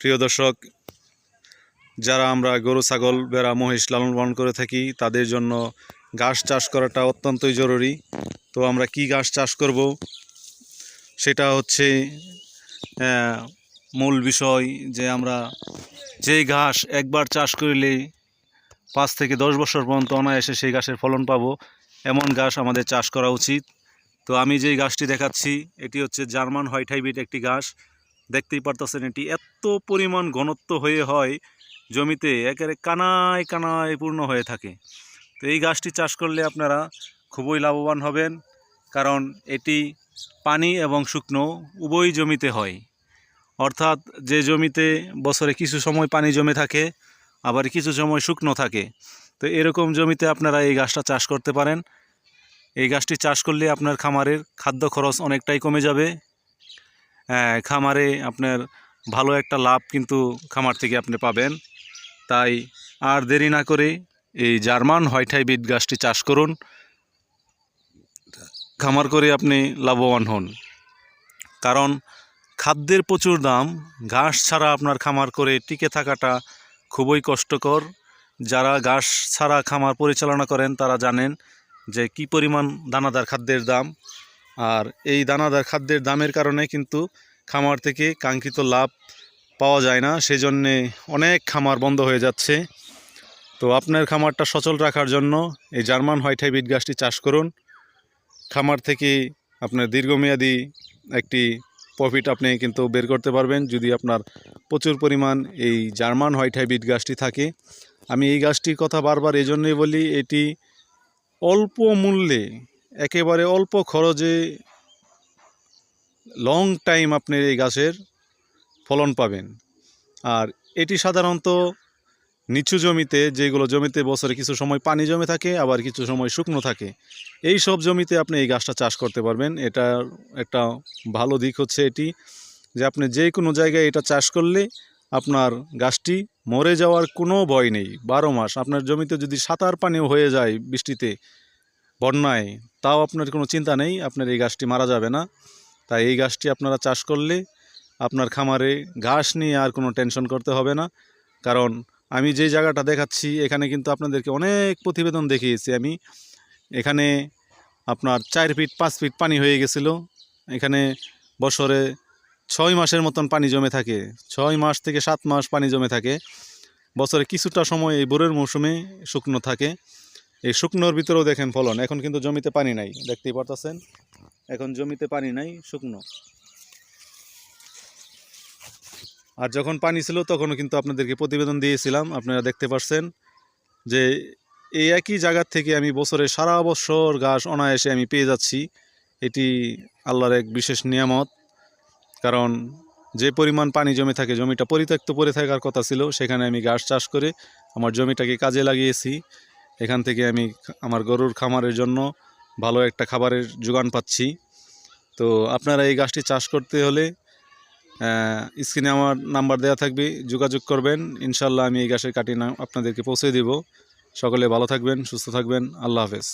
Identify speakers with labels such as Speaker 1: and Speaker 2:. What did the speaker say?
Speaker 1: প্রিয় দর্শক, যারা আমরা গরু, ছাগল বেড়া মহিষ লালন পালন করে থাকি, তাদের জন্য ঘাস চাষ করাটা অত্যন্তই জরুরি। তো আমরা কি ঘাস চাষ করব? সেটা হচ্ছে মূল বিষয় যে আমরা যেই ঘাস একবার চাষ করলেই পাঁচ থেকে দশ বছর পর্যন্ত অনায়াসে সেই ঘাসের ফলন পাবো। এমন ঘাস আমাদের চাষ করা উচিত। তো আমি যেই ঘাসটি দেখাচ্ছি, এটি হচ্ছে জার্মান হোয়াইট হাইব্রিড একটি ঘাস। দেখতেই পারতেছেন এটি। এত পরিমাণ ঘনত্ব হয়ে হয় জমিতে, একেবারে কানায় কানায় পূর্ণ হয়ে থাকে। তো এই গাছটি চাষ করলে আপনারা খুবই লাভবান হবেন, কারণ এটি পানি এবং শুকনো উভয় জমিতে হয়। অর্থাৎ যে জমিতে বছরে কিছু সময় পানি জমে থাকে, আবার কিছু সময় শুকনো থাকে। তো এরকম জমিতে আপনারা এই গাছটা চাষ করতে পারেন। এই গাছটি চাষ করলে আপনার খামারের খাদ্য খরচ অনেকটাই কমে যাবে। খামারে আপনার ভালো একটা লাভ কিন্তু খামার থেকে আপনি পাবেন। তাই আর দেরি না করে এই জার্মান হোয়াইট হাইব্রিড গাছটি চাষ করুন। খামার করে আপনি লাভবান হন। কারণ খাদ্যের প্রচুর দাম, ঘাস ছাড়া আপনার খামার করে টিকে থাকাটা খুবই কষ্টকর। যারা ঘাস ছাড়া খামার পরিচালনা করেন তারা জানেন যে কি পরিমাণ দানাদার খাদ্যের দাম। আর এই দানাদার খাদ্যের দামের কারণে কিন্তু খামার থেকে কাঙ্ক্ষিত লাভ পাওয়া যায় না। সেজন্যে অনেক খামার বন্ধ হয়ে যাচ্ছে। তো আপনার খামারটা সচল রাখার জন্য এই জার্মান হোয়াইট হাইব্রিড গাছটি চাষ করুন। খামার থেকে আপনার দীর্ঘমেয়াদী একটি প্রফিট আপনি কিন্তু বের করতে পারবেন যদি আপনার প্রচুর পরিমাণ এই জার্মান হোয়াইট হাইব্রিড গাছটি থাকে। আমি এই গাছটির কথা বারবার এই জন্যই বলি, এটি অল্প মূল্যে একেবারে অল্প খরচে লং টাইম আপনি এই গাছের ফলন পাবেন। আর এটি সাধারণত নিচু জমিতে, যেগুলো জমিতে বছরে কিছু সময় পানি জমে থাকে, আবার কিছু সময় শুকনো থাকে, এই সব জমিতে আপনি এই গাছটা চাষ করতে পারবেন। এটার একটা ভালো দিক হচ্ছে এটি, যে আপনি যে কোনো জায়গায় এটা চাষ করলে আপনার গাছটি মরে যাওয়ার কোনো ভয় নেই। বারো মাস, আপনার জমিতে যদি সাঁতার পানিও হয়ে যায় বৃষ্টিতে বন্যায়, তাও আপনার কোনো চিন্তা নেই, আপনার এই গাছটি মারা যাবে না। তাই এই গাছটি আপনারা চাষ করলে আপনার খামারে ঘাস নিয়ে আর কোনো টেনশন করতে হবে না। কারণ আমি যে জায়গাটা দেখাচ্ছি, এখানে কিন্তু আপনাদেরকে অনেক প্রতিবেদন দেখিয়েছি আমি। এখানে আপনার চার ফিট, পাঁচ ফিট পানি হয়ে গেছিল। এখানে বছরে ছয় মাসের মতন পানি জমে থাকে। ছয় মাস থেকে সাত মাস পানি জমে থাকে। বছরে কিছুটা সময় এই বোরের মৌসুমে শুকনো থাকে। এই শুকনোর ভিতরেও দেখেন ফলন। এখন কিন্তু জমিতে পানি নাই, দেখতেই পারতেছেন? এখন জমিতে পানি নাই, শুকনো। আর যখন পানি ছিল, তখনও কিন্তু আপনাদেরকে প্রতিবেদন দিয়েছিলাম, আপনারা দেখতে পাচ্ছেন যে এই একই জায়গার থেকে আমি বছরে সারা বছর ঘাস অনায়াসে আমি পেয়ে যাচ্ছি। এটি আল্লাহর এক বিশেষ নিয়ামত। কারণ যে পরিমাণ পানি জমে থাকে, জমিটা পরিত্যক্ত পড়ে থাকার কথা ছিল, সেখানে আমি ঘাস চাষ করে আমার জমিটাকে কাজে লাগিয়েছি। এখান থেকে আমি আমার গরুর খামারের জন্য ভালো একটা খাবারের যোগান পাচ্ছি। তো আপনারা এই গাছটি চাষ করতে হলে স্ক্রিনে আমার নাম্বার দেওয়া থাকবে, যোগাযোগ করবেন। ইনশাল্লাহ আমি এই গাছের কাটি আপনাদেরকে পৌঁছে দিব। সকলে ভালো থাকবেন, সুস্থ থাকবেন। আল্লাহ হাফেজ।